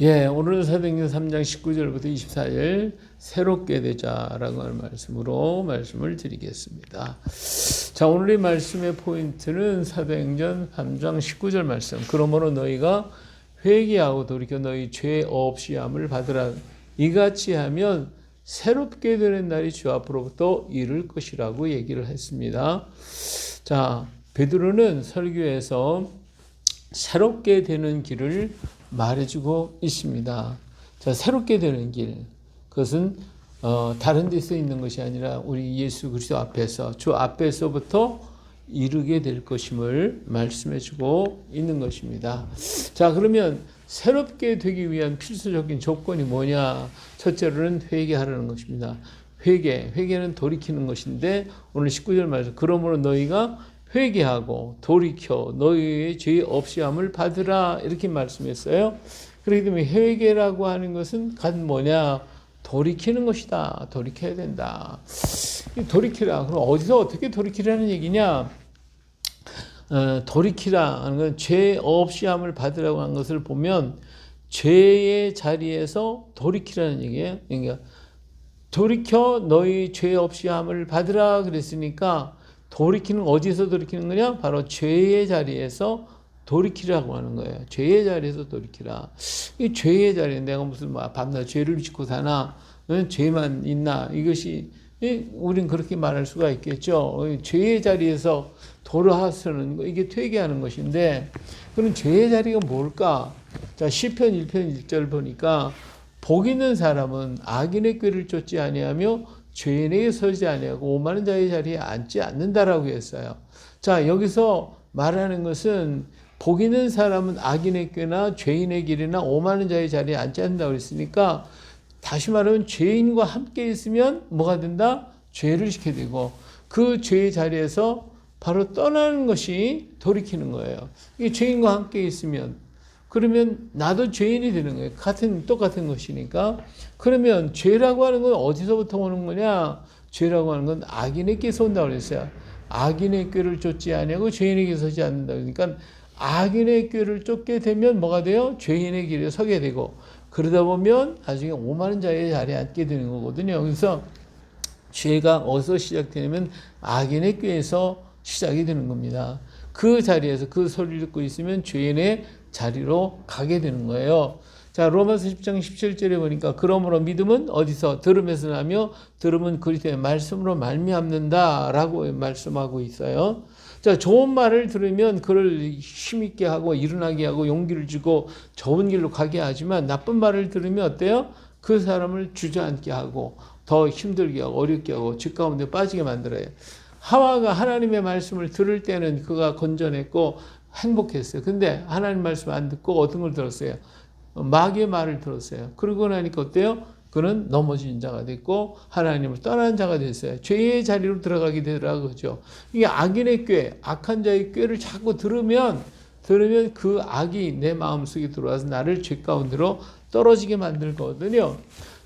예, 오늘은 사도행전 3장 19절부터 24절 새롭게 되자라고 하는 말씀으로 말씀을 드리겠습니다. 자, 오늘의 말씀의 포인트는 사도행전 3장 19절 말씀. 그러므로 너희가 회개하고 돌이켜 너희 죄 없이 함을 받으라. 이같이 하면 새롭게 되는 날이 주 앞으로부터 이를 것이라고 얘기를 했습니다. 자, 베드로는 설교에서 새롭게 되는 길을 말해주고 있습니다. 자, 새롭게 되는 길. 그것은 어, 다른 데서 있는 것이 아니라 우리 예수 그리스도 앞에서 주 앞에서부터 이루게 될 것임을 말씀해 주고 있는 것입니다. 자, 그러면 새롭게 되기 위한 필수적인 조건이 뭐냐? 첫째로는 회개하라는 것입니다. 회개, 회개는 돌이키는 것인데 오늘 19절 말씀 그러므로 너희가 회개하고 돌이켜 너희의 죄 없이함을 받으라 이렇게 말씀했어요. 그렇기 때문에 회개라고 하는 것은 간 뭐냐 돌이키는 것이다. 돌이켜야 된다. 돌이키라. 그럼 어디서 어떻게 돌이키라는 얘기냐? 어, 돌이키라 하는 건 죄 없이함을 받으라고 한 것을 보면 죄의 자리에서 돌이키라는 얘기예요. 그러니까 돌이켜 너희 죄 없이함을 받으라 그랬으니까 돌이키는 어디서 돌이키는 거냐? 바로 죄의 자리에서 돌이키라고 하는 거예요. 죄의 자리에서 돌이키라. 이 죄의 자리에 내가 무슨 뭐 밤낮 죄를 짓고 사나 죄만 있나 이것이 우린 그렇게 말할 수가 있겠죠. 죄의 자리에서 돌아서는 거 이게 퇴계하는 것인데 그럼 죄의 자리가 뭘까? 자 시편 1편 1절 보니까 복 있는 사람은 악인의 꾀를 쫓지 아니하며 죄인에게 서지 아니하고 오만한 자의 자리에 앉지 않는다라고 했어요. 자, 여기서 말하는 것은 복 있는 사람은 악인의 꾀나 죄인의 길이나 오만한 자의 자리에 앉지 않는다고 했으니까 다시 말하면 죄인과 함께 있으면 뭐가 된다? 죄를 시게 되고 그 죄의 자리에서 바로 떠나는 것이 돌이키는 거예요. 이 죄인과 함께 있으면 그러면 나도 죄인이 되는 거예요. 같은 똑같은 것이니까. 그러면 죄라고 하는 건 어디서부터 오는 거냐? 죄라고 하는 건 악인에게서 온다고 그랬어요. 악인의 꾀를 쫓지 아니하고 죄인에게 서 지 않는다. 그러니까 악인의 꾀를 쫓게 되면 뭐가 돼요? 죄인의 길에 서게 되고 그러다 보면 나중에 오만한 자의 자리에 앉게 되는 거거든요. 그래서 죄가 어디서 시작되냐면 악인의 꾀에서 시작이 되는 겁니다. 그 자리에서 그 소리를 듣고 있으면 죄인의 자리로 가게 되는 거예요. 자, 로마서 10장 17절에 보니까 그러므로 믿음은 어디서 들음에서 나며 들음은 그리스도의 말씀으로 말미암는다라고 말씀하고 있어요. 자, 좋은 말을 들으면 그를 힘있게 하고 일어나게 하고 용기를 주고 좋은 길로 가게 하지만 나쁜 말을 들으면 어때요? 그 사람을 주저앉게 하고 더 힘들게 하고 어렵게 하고 죄 가운데 빠지게 만들어요. 하와가 하나님의 말씀을 들을 때는 그가 건전했고 행복했어요. 근데 하나님 말씀 안 듣고 어떤 걸 들었어요? 마귀의 말을 들었어요. 그러고 나니까 어때요? 그는 넘어진 자가 됐고 하나님을 떠난 자가 됐어요. 죄의 자리로 들어가게 되더라고요. 이게 악인의 꾀, 악한 자의 꾀를 자꾸 들으면 들으면 그 악이 내 마음속에 들어와서 나를 죄 가운데로 떨어지게 만들거든요.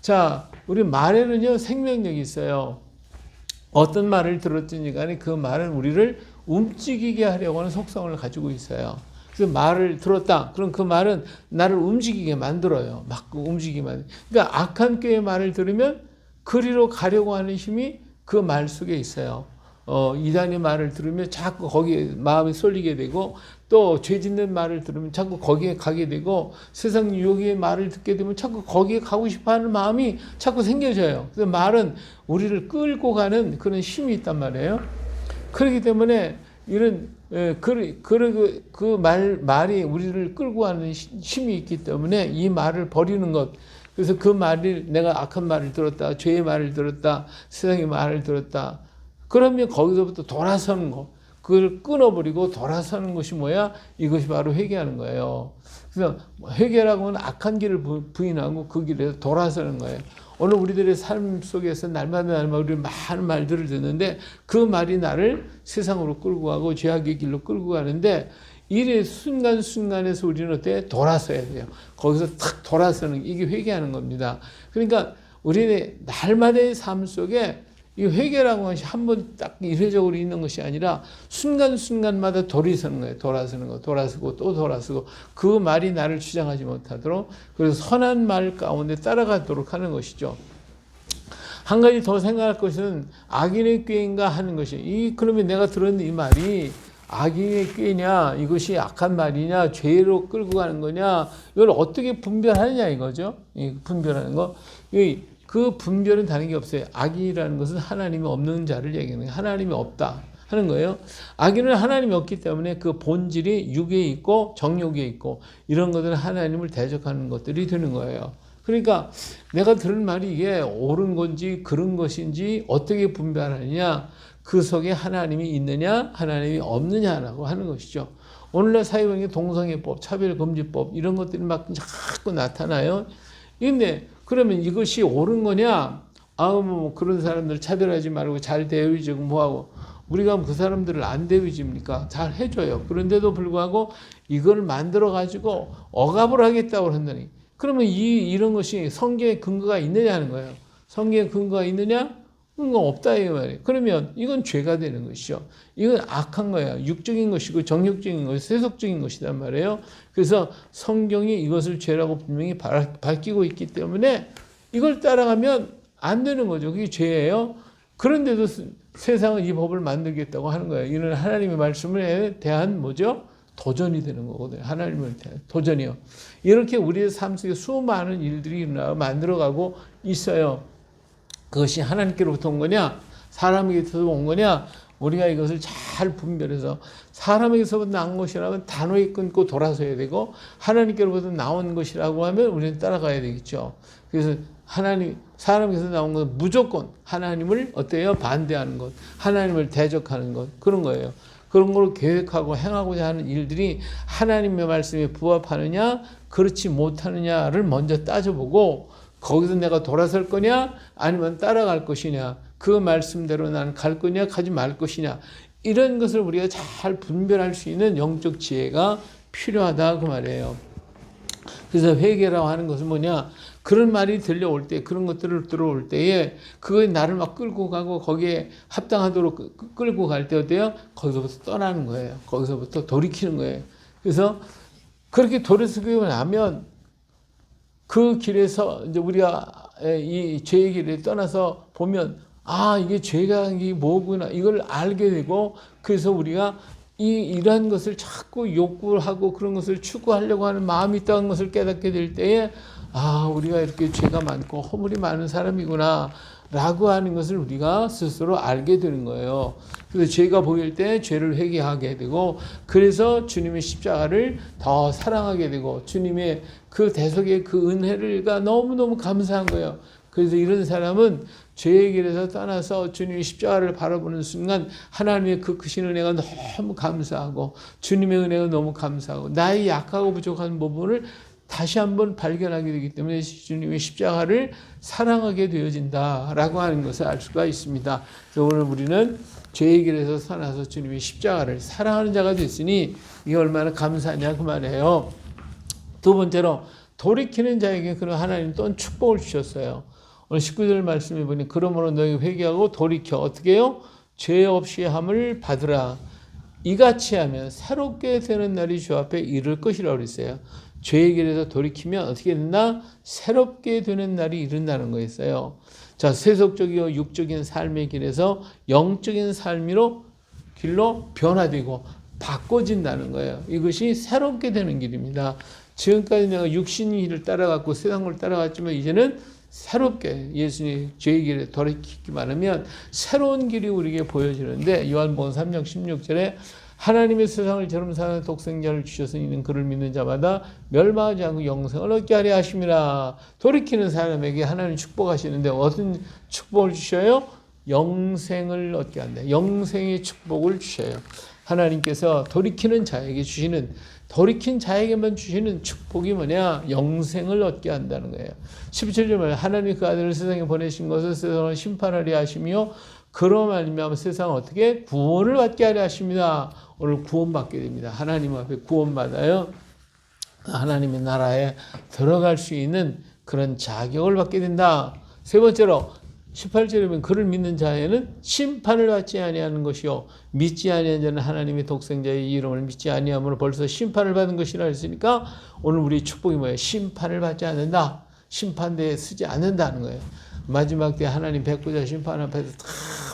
자, 우리 말에는요 생명력이 있어요. 어떤 말을 들었든지 간에 그 말은 우리를 움직이게 하려고 하는 속성을 가지고 있어요. 그래서 말을 들었다. 그럼 그 말은 나를 움직이게 만들어요. 막 움직이게 만 그러니까 악한 꾀의 말을 들으면 그리로 가려고 하는 힘이 그 말 속에 있어요. 어, 이단의 말을 들으면 자꾸 거기에 마음이 쏠리게 되고 또 죄 짓는 말을 들으면 자꾸 거기에 가게 되고 세상 유혹의 말을 듣게 되면 자꾸 거기에 가고 싶어 하는 마음이 자꾸 생겨져요. 그래서 말은 우리를 끌고 가는 그런 힘이 있단 말이에요. 그렇기 때문에 이런 예, 그, 그, 그 말, 말이 우리를 끌고 가는 힘이 있기 때문에 이 말을 버리는 것. 그래서 그 말을 내가 악한 말을 들었다, 죄의 말을 들었다, 세상의 말을 들었다. 그러면 거기서부터 돌아서는 거. 그걸 끊어버리고 돌아서는 것이 뭐야? 이것이 바로 회개하는 거예요. 그래서 회개라고 하는 악한 길을 부인하고 그 길에서 돌아서는 거예요. 오늘 우리들의 삶 속에서 날마다 날마다 우리 많은 말들을 듣는데 그 말이 나를 세상으로 끌고 가고 죄악의 길로 끌고 가는데 이래 순간순간에서 우리는 어때? 돌아서야 돼요. 거기서 탁 돌아서는 이게 회개하는 겁니다. 그러니까 우리의 날마다의 삶 속에 이 회개라고 하는 것이 한 번 딱 일회적으로 있는 것이 아니라 순간순간마다 돌이서는 거예요. 돌아서는 거, 돌아서고 또 돌아서고 그 말이 나를 주장하지 못하도록 그래서 선한 말 가운데 따라가도록 하는 것이죠. 한 가지 더 생각할 것은 악인의 꾀인가 하는 것이 이 그러면 내가 들은 이 말이 악인의 꾀냐 이것이 악한 말이냐 죄로 끌고 가는 거냐 이걸 어떻게 분별하느냐 이거죠. 이 분별하는 거. 이 그 분별은 다른 게 없어요. 악인이라는 것은 하나님이 없는 자를 얘기하는 거예요. 하나님이 없다 하는 거예요. 악인은 하나님이 없기 때문에 그 본질이 육에 있고 정욕에 있고 이런 것들은 하나님을 대적하는 것들이 되는 거예요. 그러니까 내가 들은 말이 이게 옳은 건지 그런 것인지 어떻게 분별하느냐 그 속에 하나님이 있느냐 하나님이 없느냐라고 하는 것이죠. 오늘날 사회방의 동성애법, 차별금지법 이런 것들이 막 자꾸 나타나요. 근데 그러면 이것이 옳은 거냐? 아우 뭐 그런 사람들 차별하지 말고 잘 대우해주고 뭐하고 우리가 그 사람들을 안 대우해줍니까? 잘 해줘요. 그런데도 불구하고 이걸 만들어 가지고 억압을 하겠다고 한다니. 그러면 이 이런 것이 성경에 근거가 있느냐는 거예요. 성경에 근거가 있느냐? 근거 없다 이 말이에요. 그러면 이건 죄가 되는 것이죠. 이건 악한 거야. 육적인 것이고 정욕적인 것, 세속적인 것이란 말이에요. 그래서 성경이 이것을 죄라고 분명히 밝히고 있기 때문에 이걸 따라가면 안 되는 거죠. 그게 죄예요. 그런데도 세상은 이 법을 만들겠다고 하는 거예요. 이는 하나님의 말씀에 대한 뭐죠? 도전이 되는 거거든요. 하나님을 대한 도전이요. 이렇게 우리의 삶 속에 수많은 일들이 일어나고 만들어가고 있어요. 그것이 하나님께로부터 온 거냐? 사람에게서 온 거냐? 우리가 이것을 잘 분별해서 사람에게서부터 것이라면 단호히 끊고 돌아서야 되고 하나님께로부터 나온 것이라고 하면 우리는 따라가야 되겠죠. 그래서 하나님 사람에게서 나온 것은 무조건 하나님을 어때요? 반대하는 것, 하나님을 대적하는 것 그런 거예요. 그런 걸 계획하고 행하고자 하는 일들이 하나님의 말씀에 부합하느냐, 그렇지 못하느냐를 먼저 따져보고 거기서 내가 돌아설 거냐, 아니면 따라갈 것이냐, 그 말씀대로 나는 갈 거냐, 가지 말 것이냐, 이런 것을 우리가 잘 분별할 수 있는 영적 지혜가 필요하다 그 말이에요. 그래서 회개라고 하는 것은 뭐냐? 그런 말이 들려올 때, 그런 것들을 들어올 때에, 그거에 나를 막 끌고 가고, 거기에 합당하도록 끌고 갈 때 어때요? 거기서부터 떠나는 거예요. 거기서부터 돌이키는 거예요. 그래서 그렇게 돌이키고 나면 그 길에서 이제 우리가 이 죄의 길을 떠나서 보면 아 이게 죄가 이게 뭐구나 이걸 알게 되고 그래서 우리가 이 이러한 것을 자꾸 욕구하고 그런 것을 추구하려고 하는 마음이 있다는 것을 깨닫게 될 때에 아 우리가 이렇게 죄가 많고 허물이 많은 사람이구나 라고 하는 것을 우리가 스스로 알게 되는 거예요. 그래서 죄가 보일 때 죄를 회개하게 되고 그래서 주님의 십자가를 더 사랑하게 되고 주님의 그 대속의 그 은혜를가 너무너무 감사한 거예요. 그래서 이런 사람은 죄의 길에서 떠나서 주님의 십자가를 바라보는 순간 하나님의 그 크신 은혜가 너무 감사하고 주님의 은혜가 너무 감사하고 나의 약하고 부족한 부분을 다시 한번 발견하게 되기 때문에 주님의 십자가를 사랑하게 되어진다라고 하는 것을 알 수가 있습니다. 오늘 우리는 죄의 길에서 살아서 주님의 십자가를 사랑하는 자가 됐으니 이게 얼마나 감사하냐 그 말이에요. 두 번째로 돌이키는 자에게 그런 하나님 또 축복을 주셨어요. 오늘 19절 말씀해 보니 그러므로 너희 회개하고 돌이켜 어떻게 해요? 죄 없이 함을 받으라. 이같이 하면 새롭게 되는 날이 주 앞에 이를 것이라고 그랬어요. 죄의 길에서 돌이키면 어떻게 된다? 새롭게 되는 날이 이른다는 거였어요. 자, 세속적이고 육적인 삶의 길에서 영적인 삶으로 길로 변화되고 바꿔진다는 거예요. 이것이 새롭게 되는 길입니다. 지금까지 내가 육신의 길을 따라갔고 세상을 따라갔지만 이제는 새롭게 예수님 죄의 길에 돌이키기만 하면 새로운 길이 우리에게 보여지는데 요한복음 3장 16절에 하나님의 세상을 저름 사는 독생자를 주셔서 이는 그를 믿는 자마다 멸망하지 않고 영생을 얻게 하려 하심이라. 돌이키는 사람에게 하나님 축복하시는데 어떤 축복을 주셔요? 영생을 얻게 한다. 영생의 축복을 주셔요. 하나님께서 돌이키는 자에게 주시는 돌이킨 자에게만 주시는 축복이 뭐냐? 영생을 얻게 한다는 거예요. 17절 말 하나님 그 아들을 세상에 보내신 것을 세상을 심판하려 하시며 그로 말미암아 세상을 어떻게 구원을 받게 하려 하십니다. 오늘 구원받게 됩니다. 하나님 앞에 구원받아요. 하나님의 나라에 들어갈 수 있는 그런 자격을 받게 된다. 세 번째로 18절에 보면 그를 믿는 자에는 심판을 받지 아니하는 것이요 믿지 아니한 자는 하나님의 독생자의 이름을 믿지 아니함으로 벌써 심판을 받은 것이라 했으니까 오늘 우리 축복이 뭐예요? 심판을 받지 않는다. 심판대에 쓰지 않는다는 거예요. 마지막 때 하나님 백보자 심판 앞에서 다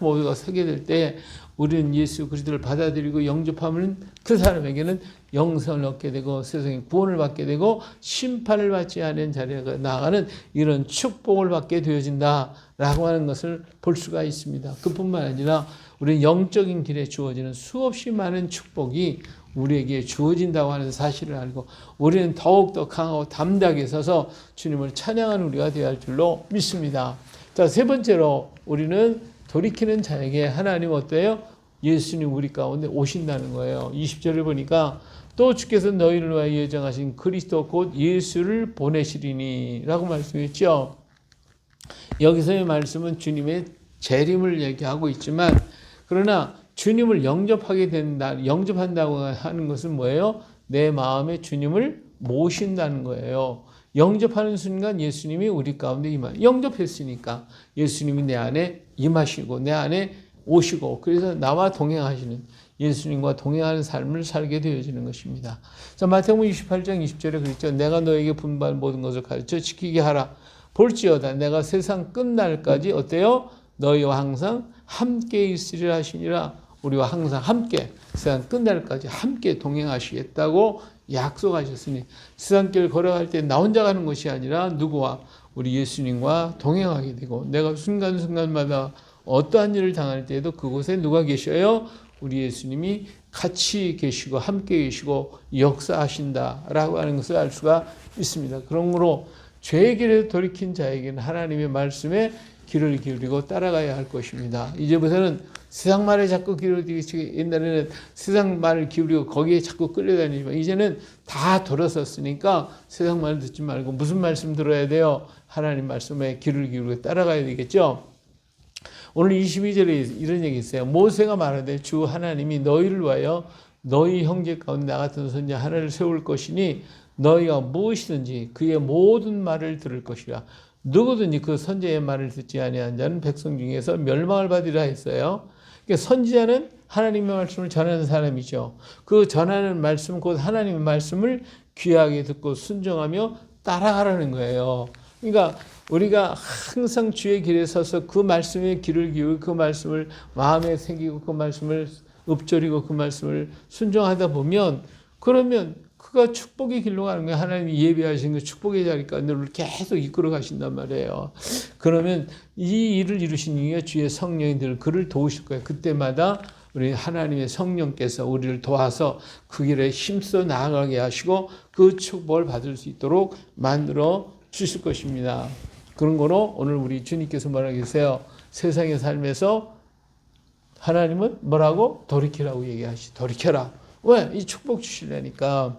모두가 서게 될 때 우리는 예수 그리스도를 받아들이고 영접하면 그 사람에게는 영생을 얻게 되고 세상에 구원을 받게 되고 심판을 받지 않은 자리에 나아가는 이런 축복을 받게 되어진다라고 하는 것을 볼 수가 있습니다. 그뿐만 아니라 우리는 영적인 길에 주어지는 수없이 많은 축복이 우리에게 주어진다고 하는 사실을 알고 우리는 더욱더 강하고 담대하게 서서 주님을 찬양하는 우리가 되어야 할 줄로 믿습니다. 자, 세 번째로 우리는 돌이키는 자에게 하나님 어때요? 예수님 우리 가운데 오신다는 거예요. 20절을 보니까 또 주께서 너희를 위하여 예정하신 그리스도 곧 예수를 보내시리니 라고 말씀했죠. 여기서의 말씀은 주님의 재림을 얘기하고 있지만 그러나 주님을 영접하게 된다, 영접한다고 하는 것은 뭐예요? 내 마음에 주님을 모신다는 거예요. 영접하는 순간 예수님이 우리 가운데 임하. 영접했으니까 예수님이 내 안에 임하시고 내 안에 오시고 그래서 나와 동행하시는 예수님과 동행하는 삶을 살게 되어지는 것입니다. 자, 마태복음 28장 20절에 그랬죠. 내가 너에게 분반 모든 것을 가르쳐 지키게 하라. 볼지어다 내가 세상 끝날까지 어때요? 너희와 항상 함께 있으리라 하시니라. 우리와 항상 함께 세상 끝날까지 함께 동행하시겠다고 약속하셨으니 세상길 걸어갈 때 나 혼자 가는 것이 아니라 누구와 우리 예수님과 동행하게 되고 내가 순간순간마다 어떠한 일을 당할 때에도 그곳에 누가 계셔요? 우리 예수님이 같이 계시고 함께 계시고 역사하신다라고 하는 것을 알 수가 있습니다. 그러므로 죄의 길에 돌이킨 자에게는 하나님의 말씀에 귀를 기울이고 따라가야 할 것입니다. 이제부터는 세상 말에 자꾸 기울이기 옛날에는 세상 말을 기울이고 거기에 자꾸 끌려다니지만 이제는 다 돌아섰으니까 세상 말 듣지 말고 무슨 말씀 들어야 돼요? 하나님 말씀에 귀를 기울이고 따라가야 되겠죠. 오늘 22절에 이런 얘기 있어요. 모세가 말하되 주 하나님이 너희를 위하여 너희 형제 가운데 나 같은 선자 하나를 세울 것이니 너희가 무엇이든지 그의 모든 말을 들을 것이라. 누구든지 그 선지자의 말을 듣지 아니한 자는 백성 중에서 멸망을 받으리라 했어요. 그러니까 선지자는 하나님의 말씀을 전하는 사람이죠. 그 전하는 말씀 곧 하나님의 말씀을 귀하게 듣고 순종하며 따라가라는 거예요. 그러니까 우리가 항상 주의 길에 서서 그 말씀에 귀를 기울이고 그 말씀을 마음에 새기고 그 말씀을 읊조리고 그 말씀을 순종하다 보면 그러면 그가 축복의 길로 가는 거예요. 하나님이 예비하신 그 축복의 자리까지 늘 계속 이끌어 가신단 말이에요. 그러면 이 일을 이루신 이가 주의 성령이 늘 그를 도우실 거예요. 그때마다 우리 하나님의 성령께서 우리를 도와서 그 길에 힘써 나아가게 하시고 그 축복을 받을 수 있도록 만들어 주실 것입니다. 그런 거로 오늘 우리 주님께서 뭐라고 계세요? 세상의 삶에서 하나님은 뭐라고? 돌이키라고 얘기하시, 돌이켜라. 왜? 이 축복 주시려니까.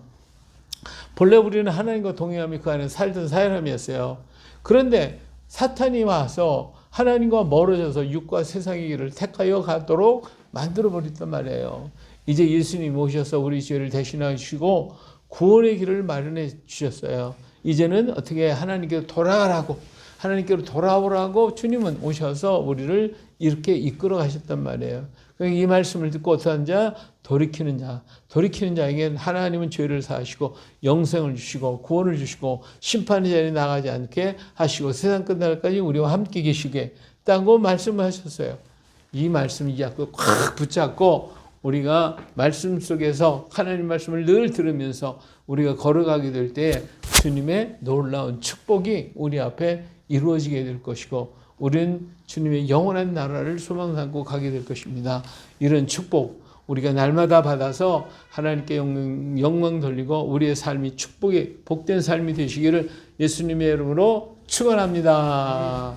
본래 우리는 하나님과 동행하며 그 안에 살던 사람이었어요. 그런데 사탄이 와서 하나님과 멀어져서 육과 세상의 길을 택하여 가도록 만들어 버렸단 말이에요. 이제 예수님 오셔서 우리 죄를 대신하시고 구원의 길을 마련해 주셨어요. 이제는 어떻게 하나님께 돌아가라고 하나님께로 돌아오라고 주님은 오셔서 우리를 이렇게 이끌어 가셨단 말이에요. 이 말씀을 듣고 어떠한 자? 돌이키는 자. 돌이키는 자에게 하나님은 죄를 사하시고 영생을 주시고 구원을 주시고 심판의 자리에 나가지 않게 하시고 세상 끝날까지 우리와 함께 계시게 따고 말씀을 하셨어요. 이 말씀 이 약속 꽉 붙잡고 우리가 말씀 속에서 하나님 말씀을 늘 들으면서 우리가 걸어가게 될 때 주님의 놀라운 축복이 우리 앞에 이루어지게 될 것이고 우리는 주님의 영원한 나라를 소망 삼고 가게 될 것입니다. 이런 축복 우리가 날마다 받아서 하나님께 영광, 영광 돌리고 우리의 삶이 축복의 복된 삶이 되시기를 예수님의 이름으로 축원합니다.